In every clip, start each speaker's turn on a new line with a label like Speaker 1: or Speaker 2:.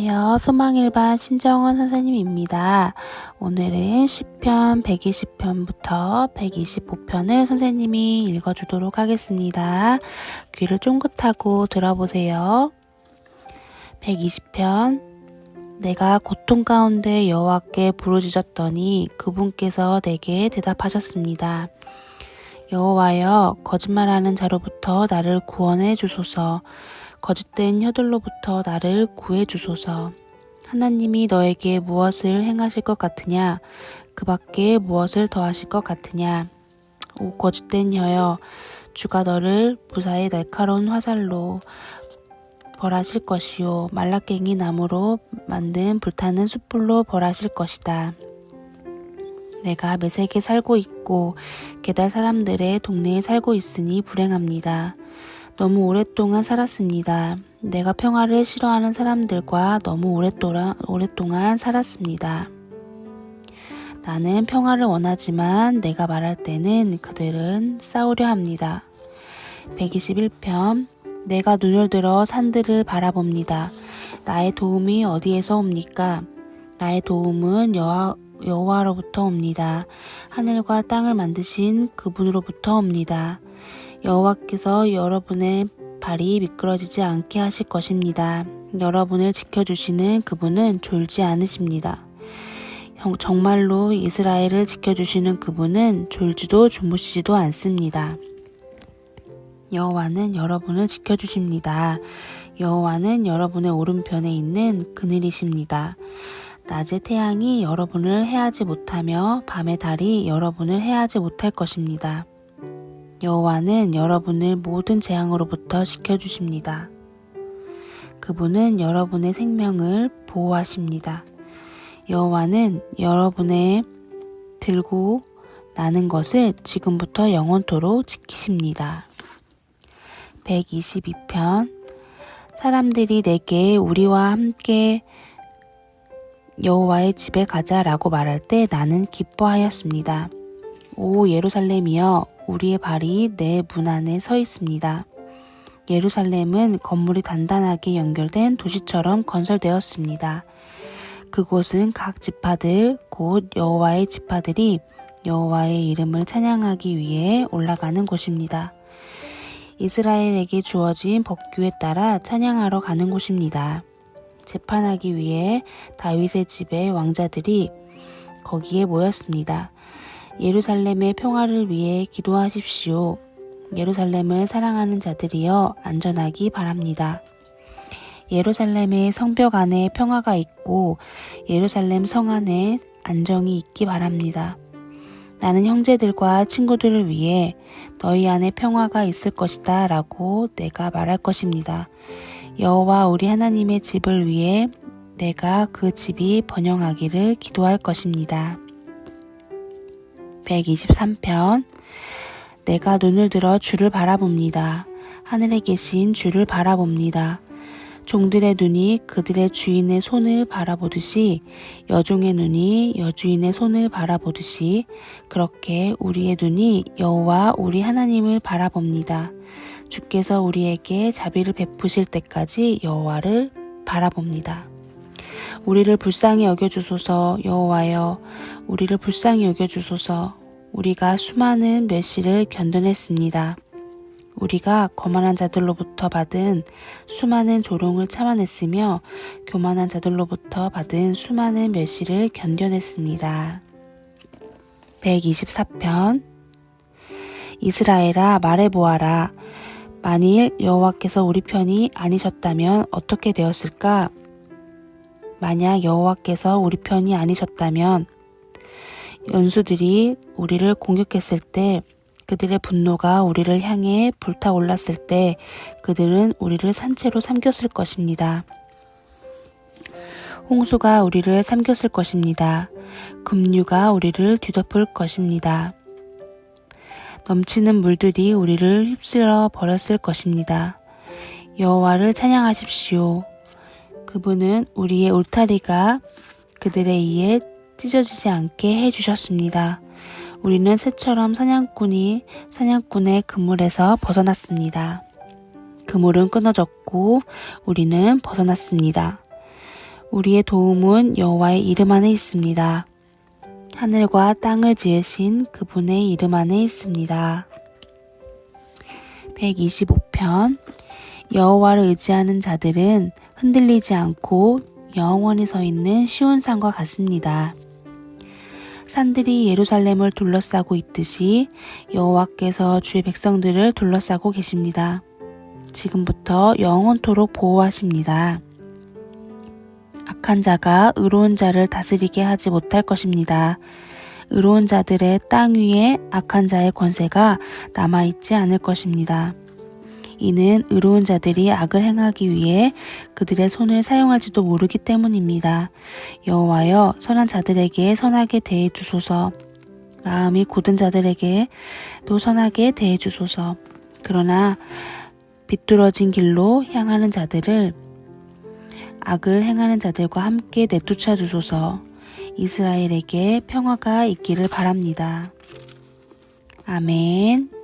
Speaker 1: 안녕하세요. 소망일반 신정원 선생님입니다. 오늘은 10편 120편부터 125편을 선생님이 읽어주도록 하겠습니다. 귀를 쫑긋하고 들어보세요. 120편 내가 고통 가운데 여호와께 부르짖었더니 그분께서 내게 대답하셨습니다. 여호와여 거짓말하는 자로부터 나를 구원해 주소서. 거짓된 혀들로부터 나를 구해 주소서. 하나님이 너에게 무엇을 행하실 것 같으냐? 그 밖에 무엇을 더하실 것 같으냐? 오 거짓된 혀여, 주가 너를 무사히 날카로운 화살로 벌하실 것이요 말라깽이 나무로 만든 불타는 숯불로 벌하실 것이다. 내가 메색에 살고 있고 게달 사람들의 동네에 살고 있으니 불행합니다. 너무 오랫동안 살았습니다. 내가 평화를 싫어하는 사람들과 너무 오랫동안, 살았습니다. 나는 평화를 원하지만 내가 말할 때는 그들은 싸우려 합니다. 121편 내가 눈을 들어 산들을 바라봅니다. 나의 도움이 어디에서 옵니까? 나의 도움은 여호와, 여호와로부터 옵니다. 하늘과 땅을 만드신 그분으로부터 옵니다. 여호와께서 여러분의 발이 미끄러지지 않게 하실 것입니다. 여러분을 지켜주시는 그분은 졸지 않으십니다. 정말로 이스라엘을 지켜주시는 그분은 졸지도 주무시지도 않습니다. 여호와는 여러분을 지켜주십니다. 여호와는 여러분의 오른편에 있는 그늘이십니다. 낮에 태양이 여러분을 해하지 못하며 밤의 달이 여러분을 해하지 못할 것입니다. 여호와는 여러분을 모든 재앙으로부터 지켜주십니다. 그분은 여러분의 생명을 보호하십니다. 여호와는 여러분의 들고 나는 것을 지금부터 영원토록 지키십니다. 122편 사람들이 내게 우리와 함께 여호와의 집에 가자라고 말할 때 나는 기뻐하였습니다. 오 예루살렘이여 우리의 발이 내 문 안에 서 있습니다. 예루살렘은 건물이 단단하게 연결된 도시처럼 건설되었습니다. 그곳은 각 지파들 곧 여호와의 지파들이 여호와의 이름을 찬양하기 위해 올라가는 곳입니다. 이스라엘에게 주어진 법규에 따라 찬양하러 가는 곳입니다. 재판하기 위해 다윗의 집의 왕자들이 거기에 모였습니다. 예루살렘의 평화를 위해 기도하십시오. 예루살렘을 사랑하는 자들이여 안전하기 바랍니다. 예루살렘의 성벽 안에 평화가 있고 예루살렘 성 안에 안정이 있기 바랍니다. 나는 형제들과 친구들을 위해 너희 안에 평화가 있을 것이다 라고 내가 말할 것입니다. 여호와 우리 하나님의 집을 위해 내가 그 집이 번영하기를 기도할 것입니다. 123편 내가 눈을 들어 주를 바라봅니다. 하늘에 계신 주를 바라봅니다. 종들의 눈이 그들의 주인의 손을 바라보듯이 여종의 눈이 여주인의 손을 바라보듯이 그렇게 우리의 눈이 여호와 우리 하나님을 바라봅니다. 주께서 우리에게 자비를 베푸실 때까지 여호와를 바라봅니다. 우리를 불쌍히 여겨 주소서 여호와여 우리를 불쌍히 여겨 주소서 우리가 수많은 멸시를 견뎌냈습니다. 우리가 거만한 자들로부터 받은 수많은 조롱을 참아냈으며 교만한 자들로부터 받은 수많은 멸시를 견뎌냈습니다. 124편 이스라엘아 말해보아라. 만일 여호와께서 우리 편이 아니셨다면 어떻게 되었을까? 만약 여호와께서 우리 편이 아니셨다면 연수들이 우리를 공격했을 때 그들의 분노가 우리를 향해 불타올랐을 때 그들은 우리를 산채로 삼켰을 것입니다. 홍수가 우리를 삼켰을 것입니다. 급류가 우리를 뒤덮을 것입니다. 넘치는 물들이 우리를 휩쓸어 버렸을 것입니다. 여호와를 찬양하십시오. 그분은 우리의 울타리가 그들에 의해 찢어지지 않게 해주셨습니다. 우리는 새처럼 사냥꾼이 사냥꾼의 그물에서 벗어났습니다. 그물은 끊어졌고 우리는 벗어났습니다. 우리의 도움은 여호와의 이름 안에 있습니다. 하늘과 땅을 지으신 그분의 이름 안에 있습니다. 125편 여호와를 의지하는 자들은 흔들리지 않고 영원히 서 있는 시온 산과 같습니다. 산들이 예루살렘을 둘러싸고 있듯이 여호와께서 주의 백성들을 둘러싸고 계십니다. 지금부터 영원토록 보호하십니다. 악한 자가 의로운 자를 다스리게 하지 못할 것입니다. 의로운 자들의 땅 위에 악한 자의 권세가 남아있지 않을 것입니다. 이는 의로운 자들이 악을 행하기 위해 그들의 손을 사용할지도 모르기 때문입니다. 여호와여 선한 자들에게 선하게 대해 주소서. 마음이 고든 자들에게 또 선하게 대해 주소서. 그러나 비뚤어진 길로 향하는 자들을 악을 행하는 자들과 함께 내쫓아 주소서. 이스라엘에게 평화가 있기를 바랍니다. 아멘.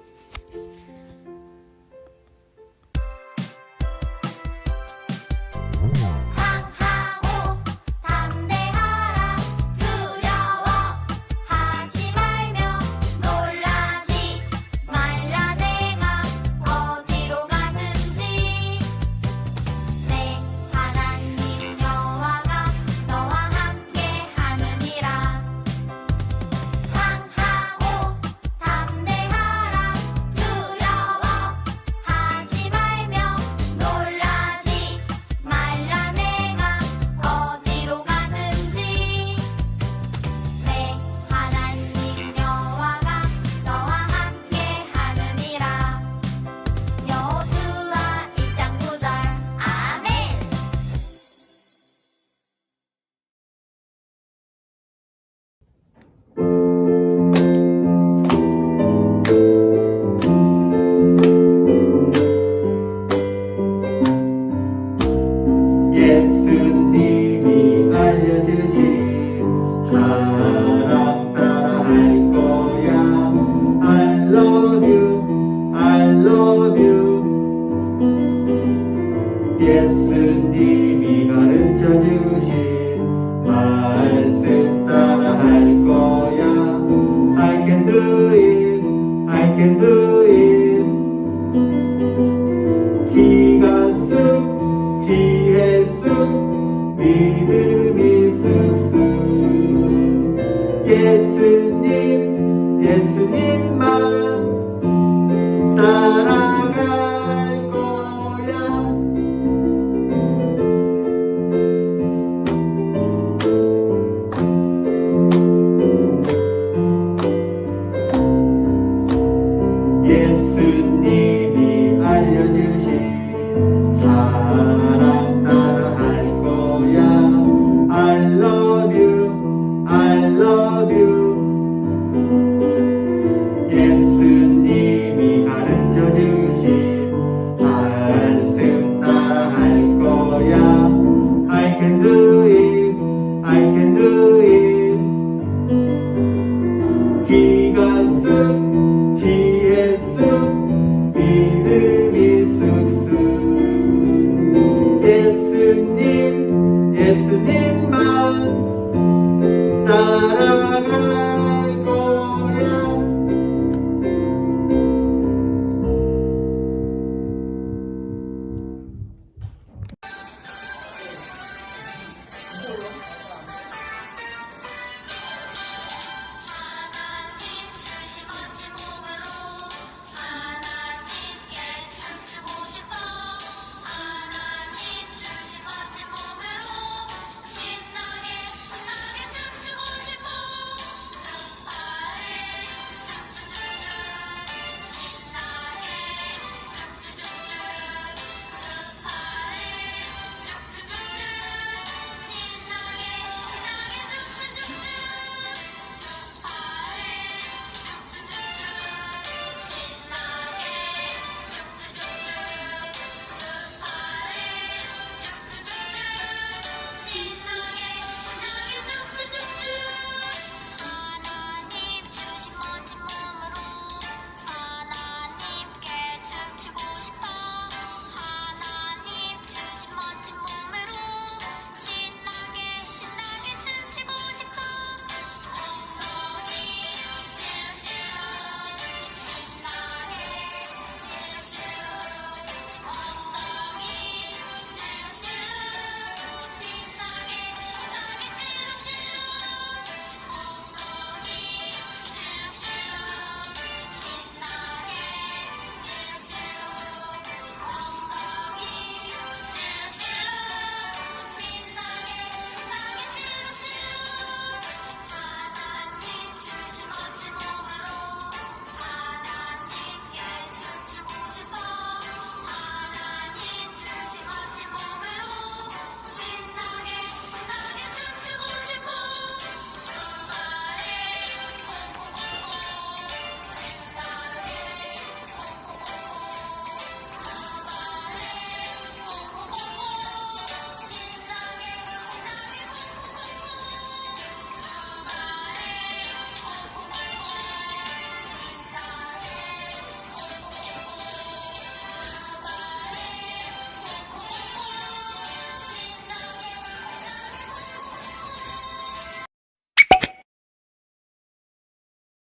Speaker 2: 예수